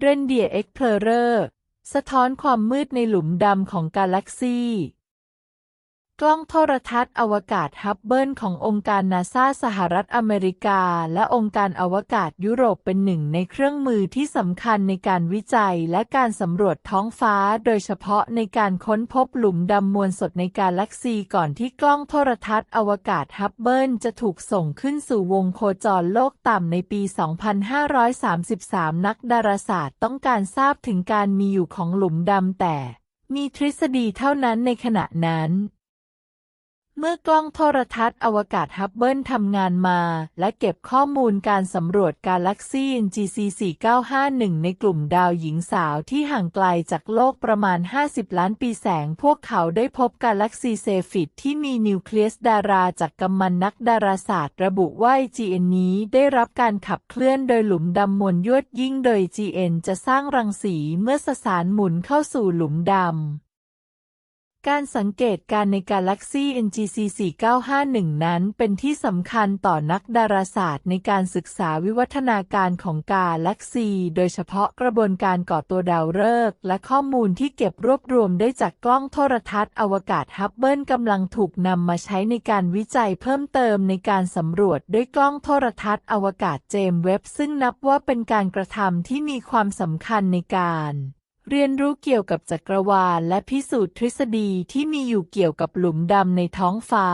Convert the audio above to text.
เรนเดียเอ็กเพลเรอร์ สะท้อนความมืดในหลุมดำของกาแล็กซี กล้องโทรทัศน์อวกาศฮับเบิลขององค์การนาซาสหรัฐอเมริกา และองค์การอวกาศยุโรปเป็นหนึ่งในเครื่องมือที่สำคัญในการวิจัยและการสำรวจท้องฟ้า โดยเฉพาะในการค้นพบหลุมดำมวลสดในกาแล็กซีก่อนที่กล้องโทรทัศน์อวกาศฮับเบิลจะถูกส่งขึ้นสู่วงโคจรโลกต่ำในปี 2533 นักดาราศาสตร์ต้องการทราบถึงการมีอยู่ของหลุมดำแต่ มีทฤษฎีเท่านั้นในขณะนั้น เมื่อกล้องโทรทัศน์อวกาศฮับเบิลทำงานมา และเก็บข้อมูลการสำรวจกาแล็กซี NGC 4951 ในกลุ่มดาวหญิงสาวที่ห่างไกลจากโลกประมาณ 50 ล้านปีแสง พวกเขาได้พบกาแล็กซีเซฟิตที่มีนิวเคลียสดาราจากกัมมันนักดาราศาสตร์ ระบุว่า GN นี้ได้รับการขับเคลื่อนโดยหลุมดำมวลยวดยิ่งโดย GN จะสร้างรังสีเมื่อสสารหมุนเข้าสู่หลุมดำ การสังเกตการณ์ในกาแล็กซี NGC 4951 นั้นเป็นที่สำคัญต่อนักดาราศาสตร์ในการศึกษาวิวัฒนาการของกาแล็กซี โดยเฉพาะกระบวนการก่อตัวดาวฤกษ์และข้อมูลที่เก็บรวบรวมได้จากกล้องโทรทัศน์อวกาศฮับเบิลกำลังถูกนำมาใช้ในการวิจัยเพิ่มเติมในการสำรวจด้วยกล้องโทรทัศน์อวกาศเจมส์เว็บซึ่งนับว่าเป็นการกระทำที่มีความสำคัญในการ เรียนรู้เกี่ยวกับจักรวาลและพิสูจน์ทฤษฎีที่มีอยู่เกี่ยวกับหลุมดำในท้องฟ้า